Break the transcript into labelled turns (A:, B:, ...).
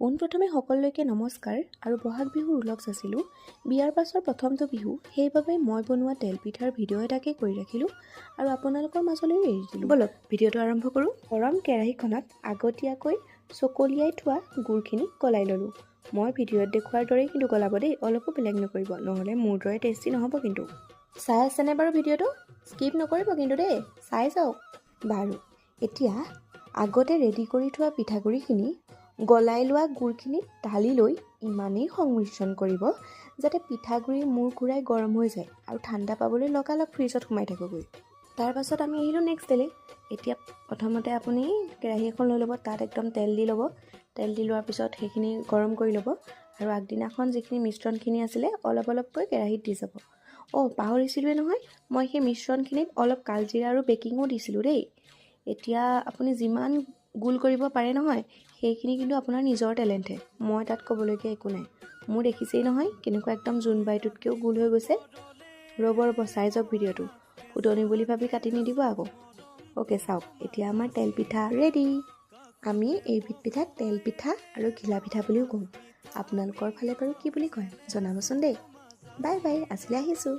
A: পোনপ্ৰথমে সকলোলৈকে নমস্কাৰ আৰু বহাগ বিহুৰ ওলগ চাছিলোঁ বিয়াৰ পাছৰ প্ৰথমটো বিহু সেইবাবে মই বনোৱা তেলপিঠাৰ ভিডিঅ' এটাকে কৰি ৰাখিলোঁ আৰু আপোনালোকৰ মাজলৈ এৰি দিলোঁ। বলক ভিডিঅ'টো আৰম্ভ কৰোঁ। গৰম কেৰাহীখনত আগতীয়াকৈ চকলিয়াই থোৱা গুড়খিনি গলাই ল'লোঁ। মই ভিডিঅ'ত দেখুওৱাৰ দৰেই কিন্তু গলাব দেই অলপো বেলেগ নকৰিব নহ'লে মোৰ দৰে টেষ্টি নহ'ব কিন্তু। চাই আছেনে বাৰু ভিডিঅ'টো? স্কিপ নকৰিব কিন্তু দেই চাই যাওক বাৰু এতিয়া আগতে ৰেডি কৰি থোৱা পিঠাগুড়িখিনি গলাই লোৱা গুড়খিনিত ঢালি লৈ ইমানেই সংমিশ্ৰণ কৰিব যাতে পিঠাগুড়িৰ মূৰ ঘূৰাই গৰম হৈ যায় আৰু ঠাণ্ডা পাবলৈ লগালগ ফ্ৰিজত সোমাই থাকোগৈ। তাৰপাছত আমি আহিলোঁ নেক্সট ডেলৈ এতিয়া প্ৰথমতে আপুনি কেৰাহী এখন লৈ ল'ব তাত একদম তেল দি ল'ব। তেল দি লোৱাৰ পিছত সেইখিনি গৰম কৰি ল'ব আৰু আগদিনাখন যিখিনি মিশ্ৰণখিনি আছিলে অলপ অলপকৈ কেৰাহীত দি যাব। অঁ পাহৰিছিলোঁৱে নহয় মই সেই মিশ্ৰণখিনিত অলপ কালজিৰা আৰু বেকিঙো দিছিলোঁ দেই। এতিয়া আপুনি যিমান গোল কৰিব পাৰে নহয় সেইখিনি কিন্তু আপোনাৰ নিজৰ টেলেণ্টহে মই তাত ক'বলগীয়া একো নাই। মোৰ দেখিছেই নহয় কেনেকুৱা একদম জোনবাইটোতকৈও গোল হৈ গৈছে। ৰ'ব ৰ'ব চাই যাওক ভিডিঅ'টো। ফুটনি বুলি ভাবি কাটি নিদিব আকৌ। অ'কে চাওক। এতিয়া আমাৰ তেল পিঠা ৰেডি আমি এইবিধ পিঠাক তেল পিঠা আৰু ঘিলা পিঠা বুলিও কওঁ। আপোনালোকৰ ফালে বাৰু কি বুলি কয়? জনাবচোন দেই। বাই বাই আজিলৈ আহিছোঁ।